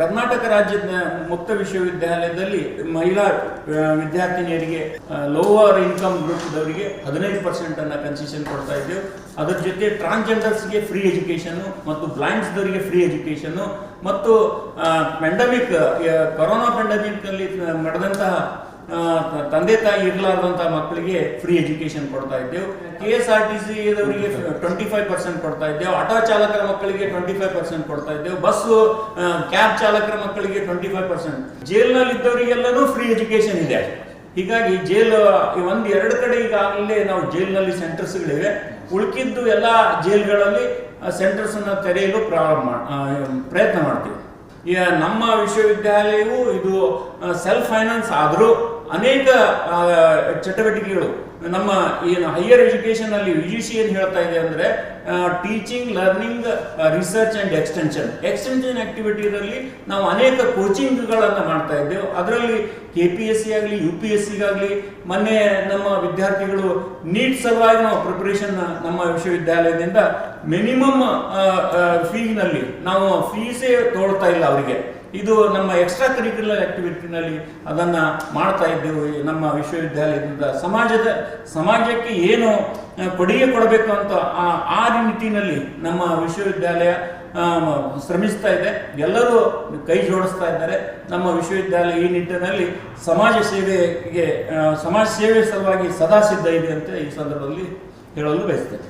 ಕರ್ನಾಟಕ ರಾಜ್ಯದ ಮುಕ್ತ ವಿಶ್ವವಿದ್ಯಾಲಯದಲ್ಲಿ ಮಹಿಳಾ ವಿದ್ಯಾರ್ಥಿನಿಯರಿಗೆ ಲೋವರ್ ಇನ್ಕಮ್ ಗ್ರೂಪ್ದವರಿಗೆ ಹದಿನೈದು ಪರ್ಸೆಂಟ್ ಅನ್ನ ಕನ್ಸೆಷನ್ ಕೊಡ್ತಾ ಇದ್ದೇವೆ. ಅದರ ಜೊತೆ ಟ್ರಾನ್ಸ್ಜೆಂಡರ್ಸ್ಗೆ ಫ್ರೀ ಎಜುಕೇಶನ್ ಮತ್ತು ಬ್ಲೈಂಡ್ಸ್ದವರಿಗೆ ಫ್ರೀ ಎಜುಕೇಶನ್ ಮತ್ತು ಪೆಂಡಮಿಕ್ ಕೊರೋನಾ ಪೆಂಡಮಿಕ್ ಅಲ್ಲಿ ನಡೆದಂತಹ ತಂದೆ ತಾಯಿ ಇರ್ಲಾರ್ದಂತ ಮಕ್ಕಳಿಗೆ ಫ್ರೀ ಎಜುಕೇಶನ್ ಕೊಡ್ತಾ ಇದ್ದೇವೆ. K S R T C ಅವರಿಗೆ ಟ್ವೆಂಟಿ ಫೈವ್ ಪರ್ಸೆಂಟ್ ಕೊಡ್ತಾ ಇದ್ದೇವೆ. ಆಟೋ ಚಾಲಕರ ಮಕ್ಕಳಿಗೆ ಟ್ವೆಂಟಿ ಫೈವ್ ಪರ್ಸೆಂಟ್ ಕೊಡ್ತಾ ಇದ್ದೇವೆ. ಬಸ್ ಕ್ಯಾಬ್ ಚಾಲಕರ ಮಕ್ಕಳಿಗೆ ಟ್ವೆಂಟಿ ಫೈವ್ ಪರ್ಸೆಂಟ್ ಜೈಲ್ನಲ್ಲಿ ಇದ್ದವರಿಗೆಲ್ಲರೂ ಫ್ರೀ ಎಜುಕೇಶನ್ ಇದೆ. ಹೀಗಾಗಿ ಜೈಲ್ ಒಂದ್ ಎರಡು ಕಡೆ ಈಗಾಗಲೇ ನಾವು ಜೈಲ್ನಲ್ಲಿ ಸೆಂಟರ್ಸ್ಗಳಿವೆ ಉಳ್ಕಿದ್ದು ಎಲ್ಲ ಜೈಲ್ಗಳಲ್ಲಿ ಸೆಂಟರ್ಸ್ ಅನ್ನ ತೆರೆಯಲು ಪ್ರಾರಂಭ ಪ್ರಯತ್ನ ಮಾಡ್ತೀವಿ. ನಮ್ಮ ವಿಶ್ವವಿದ್ಯಾಲಯವು ಇದು ಸೆಲ್ಫ್ ಫೈನಾನ್ಸ್ ಆದರೂ ಅನೇಕ ಚಟುವಟಿಕೆಗಳು. ನಮ್ಮ ಏನು ಹೈಯರ್ ಎಜುಕೇಶನ್ ಅಲ್ಲಿ ಯು ಜಿ ಸಿ ಏನು ಹೇಳ್ತಾ ಇದೆ ಅಂದ್ರೆ teaching learning research and extension extension ಆಕ್ಟಿವಿಟಿದಲ್ಲಿ ನಾವು ಅನೇಕ ಕೋಚಿಂಗ್ಗಳನ್ನು ಮಾಡ್ತಾ ಇದ್ದೇವೆ. ಅದರಲ್ಲಿ ಕೆ ಪಿ ಎಸ್ ಸಿ ಆಗಲಿ ಯು ಪಿ ಎಸ್ ಸಿಗಾಗಲಿ ಮೊನ್ನೆ ನಮ್ಮ ವಿದ್ಯಾರ್ಥಿಗಳು ನೀಟ್ ಸಲುವಾಗಿ ನಾವು ಪ್ರಿಪರೇಷನ್ ನಮ್ಮ ವಿಶ್ವವಿದ್ಯಾಲಯದಿಂದ ಮಿನಿಮಮ್ ಫೀನಲ್ಲಿ ನಾವು ಫೀಸೇ ತೋಳ್ತಾ ಇಲ್ಲ ಅವರಿಗೆ. ಇದು ನಮ್ಮ ಎಕ್ಸ್ಟ್ರಾ ಕರಿಕ್ಯುಲರ್ ಆಕ್ಟಿವಿಟಿನಲ್ಲಿ ಅದನ್ನ ಮಾಡ್ತಾ ಇದ್ದೆವು ನಮ್ಮ ವಿಶ್ವವಿದ್ಯಾಲಯದಿಂದ. ಸಮಾಜದ, ಸಮಾಜಕ್ಕೆ ಏನು ಕೊಡುಗೆ ಕೊಡಬೇಕು ಅಂತ ಆ ನಿಟ್ಟಿನಲ್ಲಿ ನಮ್ಮ ವಿಶ್ವವಿದ್ಯಾಲಯ ಶ್ರಮಿಸ್ತಾ ಇದೆ. ಎಲ್ಲರೂ ಕೈ ಜೋಡಿಸ್ತಾ ಇದ್ದಾರೆ. ನಮ್ಮ ವಿಶ್ವವಿದ್ಯಾಲಯ ಈ ನಿಟ್ಟಿನಲ್ಲಿ ಸಮಾಜ ಸೇವೆಗೆ ಸಮಾಜ ಸೇವೆ ಸಲುವಾಗಿ ಸದಾ ಸಿದ್ಧ ಇದೆ ಅಂತ ಈ ಸಂದರ್ಭದಲ್ಲಿ ಹೇಳಲು ಬಯಸ್ತೇನೆ.